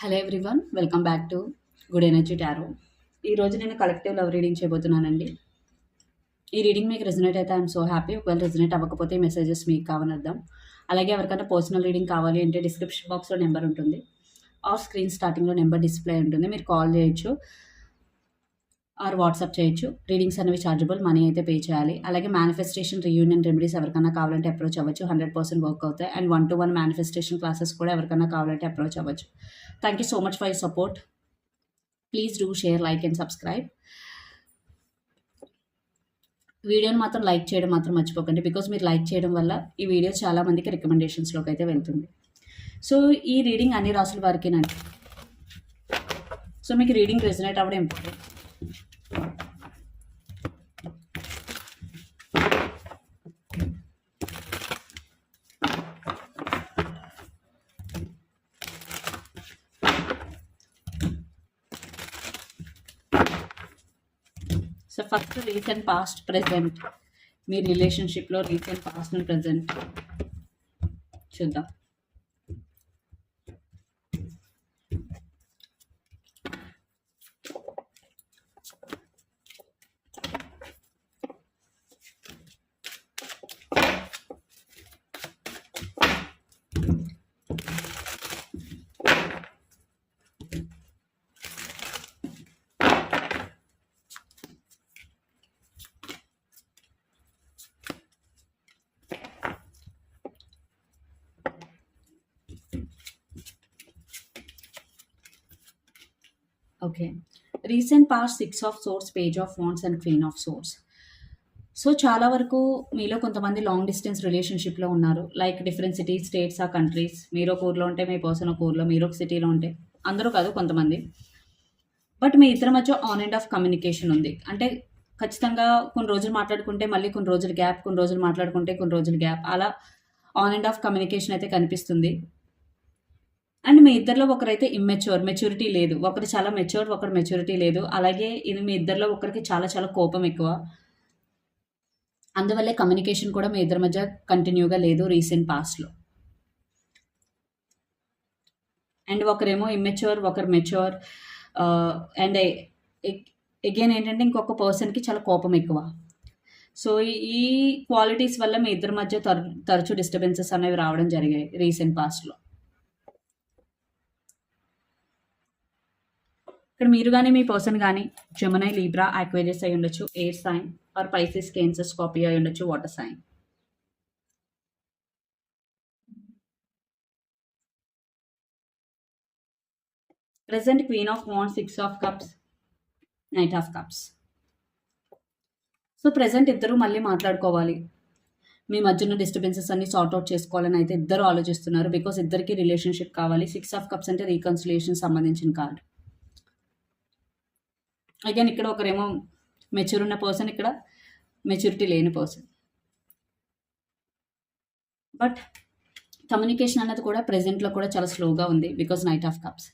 Hello everyone welcome back to good energy tarot ఈరోజు నేను collective love reading చేయబోతున్నానండి. ఈ reading మీకు రెజనేట్ అయితే ఐఎమ్ సో హ్యాపీ ఒకవేళ రెజనేట్ అవ్వకపోతే మెసేజెస్ మీకు కావని అర్థం అలాగే ఎవరికైనా పర్సనల్ రీడింగ్ కావాలి అంటే డిస్క్రిప్షన్ బాక్స్లో నెంబర్ ఉంటుంది. ఆఫ్ స్క్రీన్ స్టార్టింగ్లో నెంబర్ డిస్ప్లే ఉంటుంది. మీరు కాల్ చేయొచ్చు. ఆర్ వాట్సాప్ చేయొచ్చు. రీడింగ్స్ అనేవి చార్జబుల్ మనీ అయితే పే చేయాలి. అలాగే మేనిఫెస్టేషన్ రీయూనియన్ రెమెడీస్ ఎవరికైనా కావాలంటే అప్రోచ్ అవ్వచ్చు. హండ్రెడ్ పర్సెంట్ వర్క్ అవుతాయి. And one to one manifestation classes కూడా ఎవరికైనా కావాలంటే అప్రోచ్ అవ్వచ్చు. Thank you so much for you support please do share like and subscribe వీడియోని మాత్రం లైక్ చేయడం మాత్రం మర్చిపోకండి. బికాజ్ మీరు లైక్ చేయడం వల్ల ఈ వీడియో చాలా మందికి రికమెండేషన్స్లోకి అయితే వెళ్తుంది. సో ఈ రీడింగ్ అన్ని రాసుల వారికేనండి. సో మీకు రీడింగ్ రెజనేట్ అవ్వడం important so first recent past present మీ రిలేషన్షిప్లో రీసెంట్ పాస్ట్ అండ్ ప్రజెంట్ చూద్దాం. Okay recent past six of swords page of wands and queen of swords so చాలా వరకు మీలో కొంతమంది లాంగ్ డిస్టెన్స్ రిలేషన్షిప్లో ఉన్నారు. లైక్ డిఫరెంట్ సిటీస్ స్టేట్స్ ఆ కంట్రీస్ మీరు ఒక ఊర్లో ఉంటే మీ పర్సన్ ఒక ఊర్లో మీరు ఒక సిటీలో ఉంటే. అందరూ కాదు కొంతమంది. బట్ మీ ఇద్దరి మధ్య ఆన్ అండ్ ఆఫ్ కమ్యూనికేషన్ ఉంది. అంటే ఖచ్చితంగా కొన్ని రోజులు మాట్లాడుకుంటే మళ్ళీ కొన్ని రోజులు గ్యాప్ కొన్ని రోజులు మాట్లాడుకుంటే కొన్ని రోజులు గ్యాప్ అలా ఆన్ అండ్ ఆఫ్ కమ్యూనికేషన్ అయితే కనిపిస్తుంది. అండ్ మీ ఇద్దరిలో ఒకరైతే ఇమ్మెచ్యూర్ మెచ్యూరిటీ లేదు. ఒకరు చాలా మెచ్యూర్ ఒకరు మెచ్యూరిటీ లేదు. అలాగే ఇది మీ ఇద్దరిలో ఒకరికి చాలా చాలా కోపం ఎక్కువ. అందువల్లే కమ్యూనికేషన్ కూడా మీ ఇద్దరి మధ్య కంటిన్యూగా లేదు రీసెంట్ పాస్ట్లో అండ్ ఒకరేమో ఇమ్మెచ్యూర్ ఒకరు మెచ్యూర్ uh, అండ్ అగైన్ ఏంటంటే ఇంకొక పర్సన్కి చాలా కోపం ఎక్కువ. సో ఈ క్వాలిటీస్ వల్ల మీ ఇద్దరి మధ్య తర తరచు డిస్టర్బెన్సెస్ అనేవి రావడం జరిగాయి రీసెంట్ పాస్ట్లో ఇక్కడ మీరు కానీ మీ పర్సన్ కానీ జమనై లీబ్రా ఆక్వేరియస్ అయి ఉండొచ్చు air sign or Pisces Cancer copy అయి ఉండొచ్చు water sign present queen of van six of cups knight of cups so present ఇద్దరు మళ్ళీ మాట్లాడుకోవాలి. మీ మధ్య ఉన్న డిస్టర్బెన్సెస్ అన్ని సార్ట్అవుట్ చేసుకోవాలని అయితే ఇద్దరు ఆలోచిస్తున్నారు. బికాస్ ఇద్దరికి రిలేషన్షిప్ కావాలి. సిక్స్ ఆఫ్ కప్స్ అంటే రీకన్సిలేషన్ సంబంధించిన కార్డ్ అగైన్ ఇక్కడ ఒకరేమో మెచ్యూర్ ఉన్న పర్సన్ ఇక్కడ మెచ్యూరిటీ లేని పర్సన్ బట్ కమ్యూనికేషన్ అన్నది కూడా ప్రెజెంట్లో కూడా చాలా స్లోగా ఉంది because knight of cups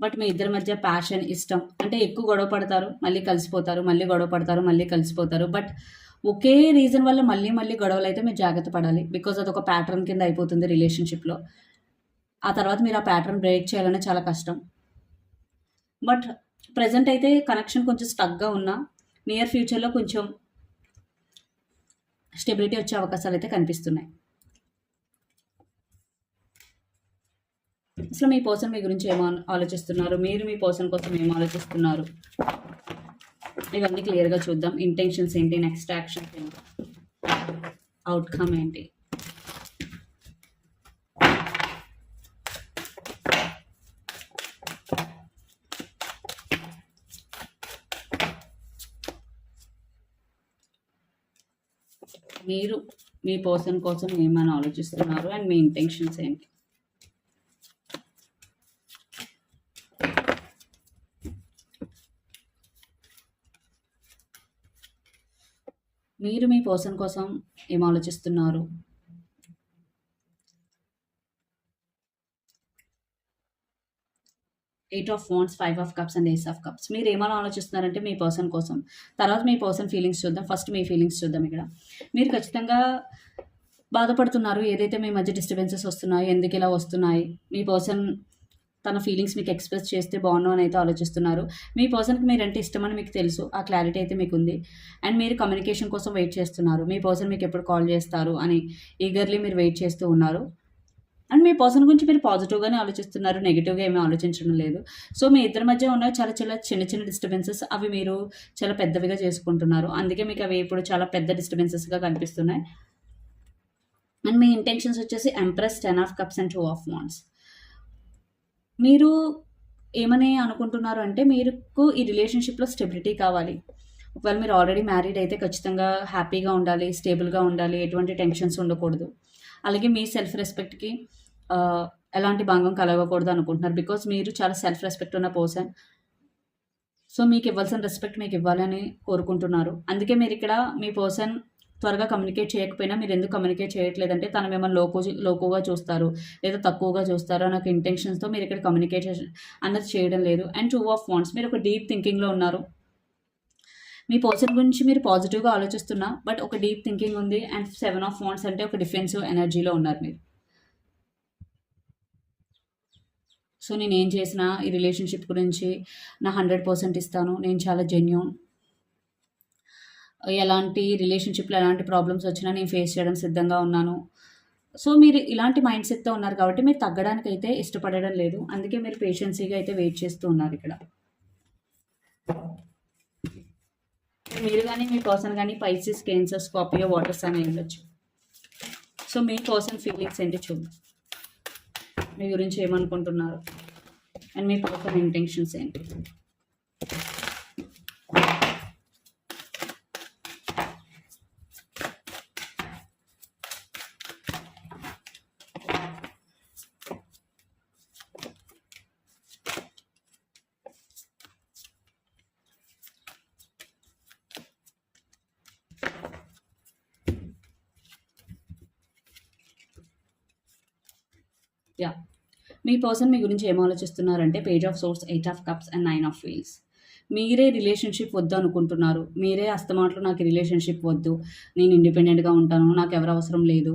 but మీ ఇద్దరి మధ్య ప్యాషన్ ఇష్టం అంటే ఎక్కువ గొడవ పడతారు మళ్ళీ కలిసిపోతారు మళ్ళీ గొడవ పడతారు మళ్ళీ కలిసిపోతారు. బట్ ఒకే రీజన్ వల్ల మళ్ళీ మళ్ళీ గొడవలు అయితే మీరు జాగ్రత్త పడాలి బికాజ్ అది ఒక ప్యాటర్న్ కింద అయిపోతుంది రిలేషన్షిప్లో ఆ తర్వాత మీరు ఆ ప్యాటర్న్ బ్రేక్ చేయాలనే చాలా కష్టం. బట్ ప్రజెంట్ అయితే కనెక్షన్ కొంచెం స్టక్గా ఉన్నా నియర్ ఫ్యూచర్లో కొంచెం స్టెబిలిటీ వచ్చే అవకాశాలు అయితే కనిపిస్తున్నాయి. అసలు మీ పర్సన్ మీ గురించి ఏమో ఆలోచిస్తున్నారు? మీరు మీ పర్సన్ కోసం ఏం ఆలోచిస్తున్నారు? ఇవన్నీ క్లియర్గా చూద్దాం. ఇంటెన్షన్స్ ఏంటి? నెక్స్ట్ యాక్షన్స్ ఏంటి? అవుట్కమ్ ఏంటి? మీరు మీ పర్సన్ కోసం ఏమని ఆలోచిస్తున్నారు? అండ్ మీ ఇంటెన్షన్స్ ఏంటి? మీరు మీ పర్సన్ కోసం ఏం ఆలోచిస్తున్నారు? Eight of phones five of cups and ace of cups. మీరు ఏమైనా ఆలోచిస్తున్నారంటే మీ పర్సన్ కోసం. తర్వాత మీ పర్సన్ ఫీలింగ్స్ చూద్దాం. ఫస్ట్ మీ ఫీలింగ్స్ చూద్దాం ఇక్కడ. మీరు ఖచ్చితంగా బాధపడుతున్నారు. ఏదైతే మీ మధ్య డిస్టర్బెన్సెస్ వస్తున్నాయి ఎందుకు ఇలా వస్తున్నాయి మీ పర్సన్ తన ఫీలింగ్స్ మీకు ఎక్స్ప్రెస్ చేస్తే బాగున్నాం అని అయితే ఆలోచిస్తున్నారు. మీ పర్సన్కి మీరంటే ఇష్టమని మీకు తెలుసు. ఆ క్లారిటీ అయితే మీకు ఉంది. అండ్ మీరు కమ్యూనికేషన్ కోసం వెయిట్ చేస్తున్నారు. మీ పర్సన్ మీకు ఎప్పుడు కాల్ చేస్తారు అని ఈగర్లీ మీరు వెయిట్ చేస్తూ ఉన్నారు. అండ్ మీ పర్సన్ గురించి మీరు పాజిటివ్గానే ఆలోచిస్తున్నారు నెగిటివ్గా ఏమీ ఆలోచించడం లేదు. సో మీ ఇద్దరి మధ్య ఉన్న చాలా చాలా చిన్న చిన్న డిస్టర్బెన్సెస్ అవి మీరు చాలా పెద్దవిగా చేసుకుంటున్నారు. అందుకే మీకు అవి ఇప్పుడు చాలా పెద్ద డిస్టర్బెన్సెస్గా కనిపిస్తున్నాయి. అండ్ మీ ఇంటెన్షన్స్ వచ్చేసి empress ten of cups and two of wands మీరు ఏమని అనుకుంటున్నారు అంటే మీకు ఈ రిలేషన్షిప్లో స్టెబిలిటీ కావాలి. ఒకవేళ మీరు ఆల్రెడీ మ్యారీడ్ అయితే ఖచ్చితంగా హ్యాపీగా ఉండాలి స్టేబుల్గా ఉండాలి ఎటువంటి టెన్షన్స్ ఉండకూడదు. అలాగే మీ సెల్ఫ్ రెస్పెక్ట్కి ఎలాంటి భంగం కలగకూడదు అనుకుంటున్నారు? బికాస్ మీరు చాలా సెల్ఫ్ రెస్పెక్ట్ ఉన్న పర్సన్ సో మీకు ఇవ్వాల్సిన రెస్పెక్ట్ మీకు ఇవ్వాలని కోరుకుంటున్నారు. అందుకే మీరు ఇక్కడ మీ పర్సన్ త్వరగా కమ్యూనికేట్ చేయకపోయినా మీరు ఎందుకు కమ్యూనికేట్ చేయట్లేదంటే తను మిమ్మల్ని లోకో లోకోగా చూస్తారు. లేదా తక్కువగా చూస్తారు. అనే ఒక ఇంటెన్షన్స్తో మీరు ఇక్కడ కమ్యూనికేషన్ అన్నది చేయడం లేదు. అండ్ టూ ఆఫ్ వాంట్స్ మీరు ఒక డీప్ థింకింగ్లో ఉన్నారు. మీ పర్సన్ గురించి మీరు పాజిటివ్గా ఆలోచిస్తున్నా బట్ ఒక డీప్ థింకింగ్ ఉంది. అండ్ సెవెన్ ఆఫ్ వాంట్స్ అంటే ఒక డిఫెన్సివ్ ఎనర్జీలో ఉన్నారు మీరు. సో నేను ఏం చేసినా ఈ రిలేషన్షిప్ గురించి నా హండ్రెడ్ పర్సెంట్ ఇస్తాను. నేను చాలా జెన్యున్ ఎలాంటి రిలేషన్షిప్లో ఎలాంటి ప్రాబ్లమ్స్ వచ్చినా నేను ఫేస్ చేయడం సిద్ధంగా ఉన్నాను. సో మీరు ఇలాంటి మైండ్ సెట్తో ఉన్నారు కాబట్టి మీరు తగ్గడానికి అయితే ఇష్టపడడం లేదు. అందుకే మీరు పేషెన్సీగా అయితే వెయిట్ చేస్తూ ఉన్నారు ఇక్కడ. మీరు కానీ మీ పర్సన్ కానీ పైసిస్ కేన్సర్ స్కాపియో వాటర్స్ అని ఉండొచ్చు. సో మీ పర్సన్ ఫీలింగ్స్ ఏంటి చూద్దాం మీ గురించి ఏమనుకుంటున్నారు? అండ్ మీ పర్సనల్ ఇంటెన్షన్స్ ఏంటి యా మీ పర్సన్ మీ గురించి ఏం ఆలోచిస్తున్నారంటే page of swords eight of cups and nine of wheels మీరే రిలేషన్షిప్ వద్దు అనుకుంటున్నారు. మీరే అస్తమాట్లు నాకు రిలేషన్షిప్ వద్దు నేను ఇండిపెండెంట్గా ఉంటాను నాకు ఎవరు అవసరం లేదు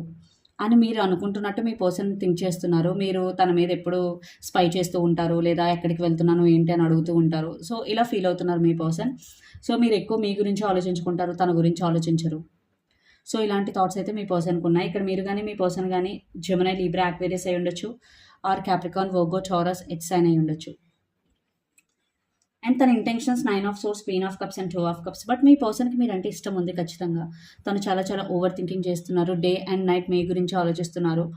అని మీరు అనుకుంటున్నట్టు మీ పర్సన్ థింక్ చేస్తున్నారు. మీరు తన మీద ఎప్పుడు స్పై చేస్తూ ఉంటారు లేదా ఎక్కడికి వెళ్తున్నాను ఏంటి అని అడుగుతూ ఉంటారు. సో ఇలా ఫీల్ అవుతున్నారు మీ పర్సన్. సో మీరు ఎక్కువ మీ గురించి ఆలోచించుకుంటారు తన గురించి ఆలోచించరు. సో ఇలాంటి థాట్స్ అయితే మీ పర్సన్కి ఉన్నాయి. ఇక్కడ మీరు కానీ మీ పర్సన్ కానీ జమునై లీబ్రా యాక్వేరియస్ అయి ఉండొచ్చు. ఆర్ క్యాప్రికాన్ వర్గో చౌరస్ ఎట్స్ అయిన అయి ఉండొచ్చు. అండ్ తన intentions nine of swords queen of cups and two of cups but మీ పర్సన్కి మీరు అంటే ఇష్టం ఉంది ఖచ్చితంగా. తను చాలా చాలా ఓవర్ థింకింగ్ చేస్తున్నారు. డే అండ్ నైట్ మీ గురించి ఆలోచిస్తున్నారు.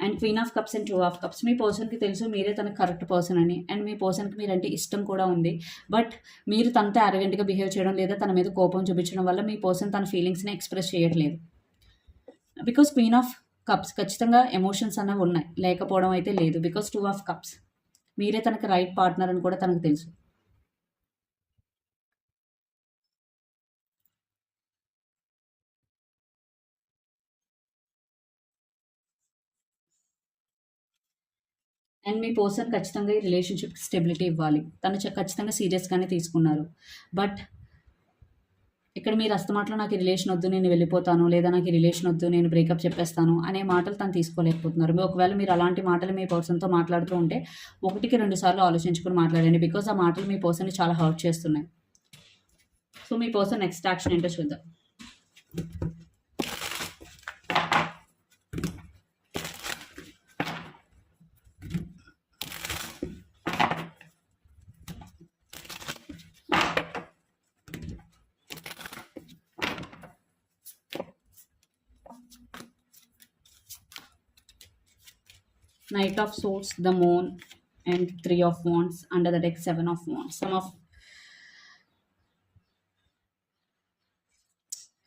And queen of cups and two of cups మీ పర్సన్కి తెలుసు మీరే తన కరెక్ట్ పర్సన్ అని. అండ్ మీ పర్సన్కి మీరంటే ఇష్టం కూడా ఉంది. బట్ మీరు తనతో అరగెంట్గా బిహేవ్ చేయడం లేదా తన మీద కోపం చూపించడం వల్ల మీ పర్సన్ తన ఫీలింగ్స్ని ఎక్స్ప్రెస్ చేయట్లేదు. బికాస్ క్వీన్ ఆఫ్ కప్స్ ఖచ్చితంగా ఎమోషన్స్ అన్నవి ఉన్నాయి. లేకపోవడం అయితే లేదు. Because two of cups. మీరే తనకి రైట్ పార్ట్నర్ అని కూడా తనకు తెలుసు. అండ్ మీ పర్సన్ ఖచ్చితంగా ఈ రిలేషన్షిప్ స్టెబిలిటీ ఇవ్వాలి. తను ఖచ్చితంగా సీరియస్గానే తీసుకున్నారు. బట్ ఇక్కడ మీరు అస్తమాటలో నాకు రిలేషన్ వద్దు నేను వెళ్ళిపోతాను లేదా నాకు రిలేషన్ వద్దు నేను బ్రేకప్ చెప్పేస్తాను అనే మాటలు తను తీసుకోలేకపోతున్నారు. ఒకవేళ మీరు అలాంటి మాటలు మీ పర్సన్తో మాట్లాడుతూ ఉంటే ఒకటికి రెండు సార్లు ఆలోచించుకొని మాట్లాడండి బికాస్ ఆ మాటలు మీ పర్సన్ని చాలా హర్ట్ చేస్తున్నాయి. సో మీ పర్సన్ నెక్స్ట్ యాక్షన్ ఏంటో చూద్దాం. Knight of Swords, the Moon, and Three of Wands. Under the deck, Seven of Wands. Some of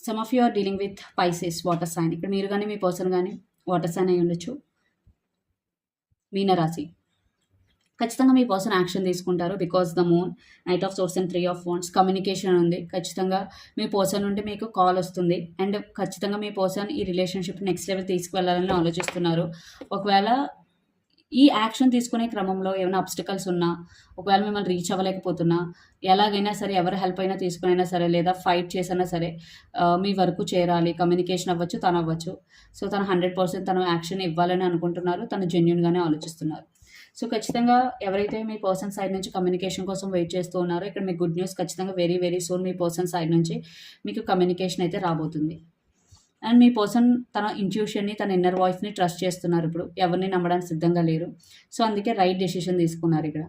some of you are dealing with Pisces water sign ఇక్కడ మీరు కానీ మీ person కానీ water sign అయి ఉండొచ్చు. మీనరాశి. ఖచ్చితంగా మీ పర్సన్ యాక్షన్ తీసుకుంటారు because the moon knight of swords and three of phones communication ఉంది. ఖచ్చితంగా మీ పర్సన్ నుండి మీకు కాల్ వస్తుంది. అండ్ ఖచ్చితంగా మీ పర్సన్ ఈ రిలేషన్షిప్ నెక్స్ట్ లెవెల్ తీసుకువెళ్ళాలని ఆలోచిస్తున్నారు. ఒకవేళ ఈ యాక్షన్ తీసుకునే క్రమంలో ఏమైనా అబ్స్టికల్స్ ఉన్నా ఒకవేళ మిమ్మల్ని రీచ్ అవ్వలేకపోతున్నా ఎలాగైనా సరే ఎవరి హెల్ప్ అయినా తీసుకునైనా సరే లేదా ఫైట్ చేసైనా సరే మీ వరకు చేరాలి కమ్యూనికేషన్ అవ్వచ్చు తను అవ్వచ్చు. సో తను హండ్రెడ్ పర్సెంట్ తను యాక్షన్ ఇవ్వాలని అనుకుంటున్నారు తను జెన్యున్గానే ఆలోచిస్తున్నారు. సో ఖచ్చితంగా ఎవరైతే మీ పర్సన్ సైడ్ నుంచి కమ్యూనికేషన్ కోసం వెయిట్ చేస్తూ ఉన్నారో ఇక్కడ మీకు గుడ్ న్యూస్ ఖచ్చితంగా వెరీ వెరీ సూన్ మీ పర్సన్ సైడ్ నుంచి మీకు కమ్యూనికేషన్ అయితే రాబోతుంది. అండ్ మీ పర్సన్ తన ఇంట్యూషన్ని తన ఇన్నర్ వాయిస్ని ట్రస్ట్ చేస్తున్నారు ఇప్పుడు. ఎవరిని నమ్మడానికి సిద్ధంగా లేరు. సో అందుకే రైట్ డెసిషన్ తీసుకున్నారు ఇక్కడ.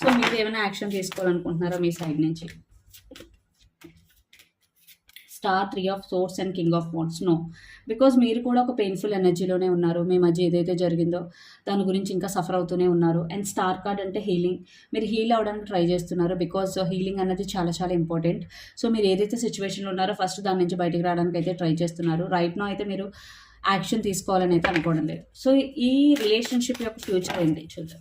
సో మీరు ఏమైనా యాక్షన్ తీసుకోవాలనుకుంటున్నారా మీ సైడ్ నుంచి? Star three of swords and king of wands. No. Because మీరు కూడా ఒక పెయిన్ఫుల్ ఎనర్జీలోనే ఉన్నారు. మీ మధ్య ఏదైతే జరిగిందో దాని గురించి ఇంకా సఫర్ అవుతూనే ఉన్నారు. అండ్ స్టార్ కార్డ్ అంటే హీలింగ్. మీరు హీల్ అవ్వడానికి ట్రై చేస్తున్నారు బికాజ్ హీలింగ్ అనేది చాలా చాలా ఇంపార్టెంట్. సో మీరు ఏదైతే సిచ్యువేషన్లో ఉన్నారో ఫస్ట్ దాని నుంచి బయటకు రావడానికి అయితే ట్రై చేస్తున్నారు. రైట్ నో అయితే మీరు యాక్షన్ తీసుకోవాలని అయితే అనుకోవడం లేదు. సో ఈ రిలేషన్షిప్ యొక్క ఫ్యూచర్ ఏంటి? చూద్దాం.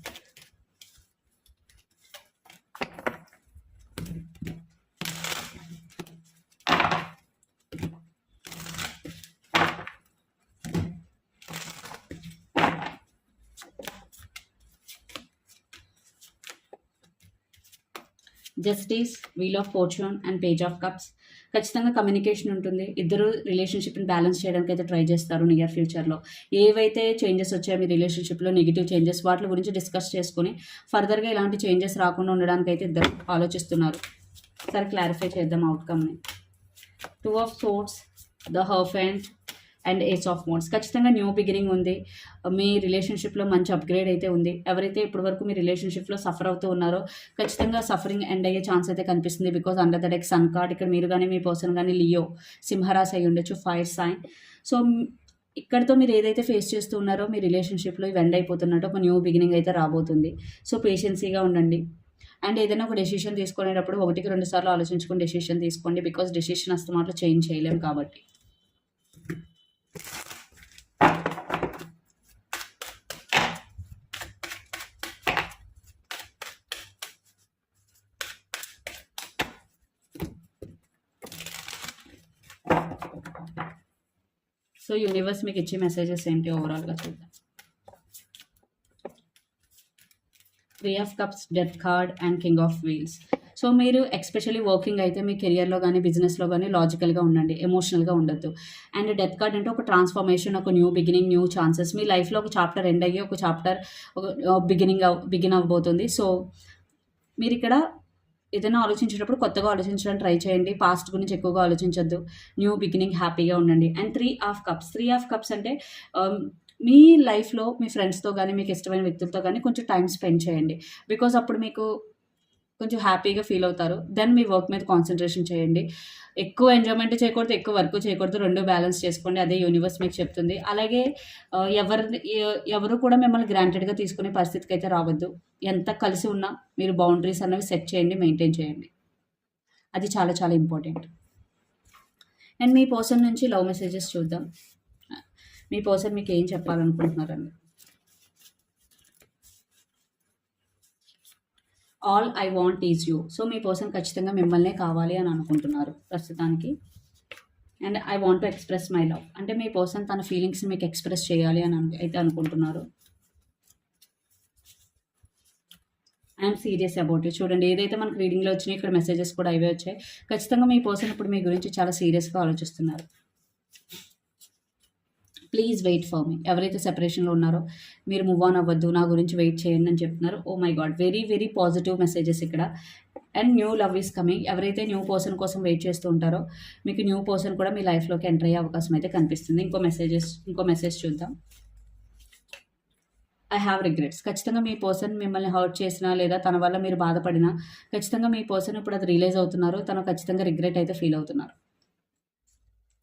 Justice wheel of fortune and page of cups ఖచ్చితంగా కమ్యూనికేషన్ ఉంటుంది. ఇద్దరు రిలేషన్షిప్ని బ్యాలెన్స్ చేయడానికి అయితే ట్రై చేస్తారు నియర్ ఫ్యూచర్లో ఏవైతే చేంజెస్ వచ్చాయో మీ రిలేషన్షిప్లో నెగిటివ్ చేంజెస్ వాటి గురించి డిస్కస్ చేసుకుని ఫర్దర్గా ఇలాంటి చేంజెస్ రాకుండా ఉండడానికి అయితే ఇద్దరు ఆలోచిస్తున్నారు. సరే క్లారిఫై చేద్దాం అవుట్కమ్ని two of swords the హర్ఫ్ and and ace of wands ఖచ్చితంగా న్యూ బిగినింగ్ ఉంది. మీ రిలేషన్షిప్లో మంచి అప్గ్రేడ్ అయితే ఉంది. ఎవరైతే ఇప్పటివరకు మీ రిలేషన్షిప్లో సఫర్ అవుతూ ఉన్నారో ఖచ్చితంగా సఫరింగ్ ఎండ్ అయ్యే ఛాన్స్ అయితే కనిపిస్తుంది because under the deck sun card ఇక్కడ మీరు కానీ మీ పర్సన్ కానీ లియో సింహరాస్ అయి ఉండొచ్చు ఫైర్ సైన్ సో ఇక్కడతో మీరు ఏదైతే ఫేస్ చేస్తూ ఉన్నారో మీ రిలేషన్షిప్లో ఇవి ఎండ్ అయిపోతున్నట్టు ఒక న్యూ బిగినింగ్ అయితే రాబోతుంది. సో పేషెన్సీగా ఉండండి. అండ్ ఏదైనా ఒక డెసిషన్ తీసుకునేటప్పుడు ఒకటికి రెండు సార్లు ఆలోచించుకుని డెసిషన్ తీసుకోండి బికాస్ డెసిషన్ అస్తమాట్లో చేంజ్ చేయలేము కాబట్టి. సో యూనివర్స్ మీకు ఇచ్చే మెసేజెస్ ఏంటి ఓవరాల్గా చూద్దాం. Three of cups death card and king of wheels so మీరు ఎక్స్పెషల్లీ వర్కింగ్ అయితే మీ కెరియర్లో కానీ బిజినెస్లో కానీ లాజికల్గా ఉండండి ఎమోషనల్గా ఉండొద్దు. అండ్ డెత్ కార్డ్ అంటే ఒక ట్రాన్స్ఫర్మేషన్ ఒక న్యూ బిగినింగ్ న్యూ ఛాన్సెస్ మీ లైఫ్లో ఒక చాప్టర్ ఎండ్ అయ్యి ఒక చాప్టర్ ఒక uh, బిగినింగ్ బిగిన్ అవ్వబోతుంది. సో మీరు ఇక్కడ ఏదైనా ఆలోచించేటప్పుడు కొత్తగా ఆలోచించడానికి ట్రై చేయండి. పాస్ట్ గురించి ఎక్కువగా ఆలోచించొద్దు. న్యూ బిగినింగ్ హ్యాపీగా ఉండండి. And three of cups three of cups అంటే um, మీ లైఫ్లో మీ ఫ్రెండ్స్తో కానీ మీకు ఇష్టమైన వ్యక్తులతో కానీ కొంచెం టైం స్పెండ్ చేయండి. బికాజ్ అప్పుడు మీకు కొంచెం హ్యాపీగా ఫీల్ అవుతారు. దెన్ మీ వర్క్ మీద కాన్సన్ట్రేషన్ చేయండి. ఎక్కువ ఎంజాయ్మెంట్ చేయకూడదు ఎక్కువ వర్క్ చేయకూడదు. రెండు బ్యాలెన్స్ చేసుకోండి. అదే యూనివర్స్ మీకు చెప్తుంది. అలాగే ఎవరిని ఎవరు కూడా మిమ్మల్ని గ్రాంటెడ్గా తీసుకునే పరిస్థితికి అయితే రావద్దు. ఎంత కలిసి ఉన్నా మీరు బౌండరీస్ అనేవి సెట్ చేయండి మెయింటైన్ చేయండి. అది చాలా చాలా ఇంపార్టెంట్ అండ్ మీ పర్సన్ నుంచి లవ్ మెసేజెస్ చూద్దాం. మీ పర్సన్ మీకు ఏం చెప్పాలనుకుంటున్నారండి all I want is you. So me person ఖచ్చితంగా మిమ్మల్నే కావాలి అని అనుకుంటున్నారు ప్రస్తుతానికి. And I want to express my love. అంటే మీ పర్సన్ తన ఫీలింగ్స్ని మీకు ఎక్స్ప్రెస్ చేయాలి అని అయితే అనుకుంటున్నారు. I'm serious about you. చూడండి ఏదైతే మనకు రీడింగ్లో వచ్చినాయి ఇక్కడ మెసేజెస్ కూడా అవే వచ్చాయి. ఖచ్చితంగా మీ పర్సన్ ఇప్పుడు మీ గురించి చాలా సీరియస్గా ఆలోచిస్తున్నారు. Please wait for me. ఎవరైతే సెపరేషన్లో ఉన్నారో మీరు మూవ్ ఆన్ అవ్వద్దు నా గురించి వెయిట్ చేయండి అని చెప్తున్నారు. ఓ my god very very positive messages ఇక్కడ. And new love is coming ఎవరైతే న్యూ పర్సన్ కోసం వెయిట్ చేస్తూ ఉంటారో మీకు న్యూ పర్సన్ కూడా మీ లైఫ్లోకి ఎంటర్ అయ్యే అవకాశం అయితే కనిపిస్తుంది. ఇంకో మెసేజెస్ ఇంకో మెసేజ్ చూద్దాం. ఐ హ్యావ్ రిగ్రెట్స్ ఖచ్చితంగా మీ పర్సన్ మిమ్మల్ని హర్ట్ చేసినా లేదా తన వల్ల మీరు బాధపడినా ఖచ్చితంగా మీ పర్సన్ ఇప్పుడు అది రిలీజ్ అవుతున్నారు. తను ఖచ్చితంగా రిగ్రెట్ అయితే ఫీల్ అవుతున్నారు.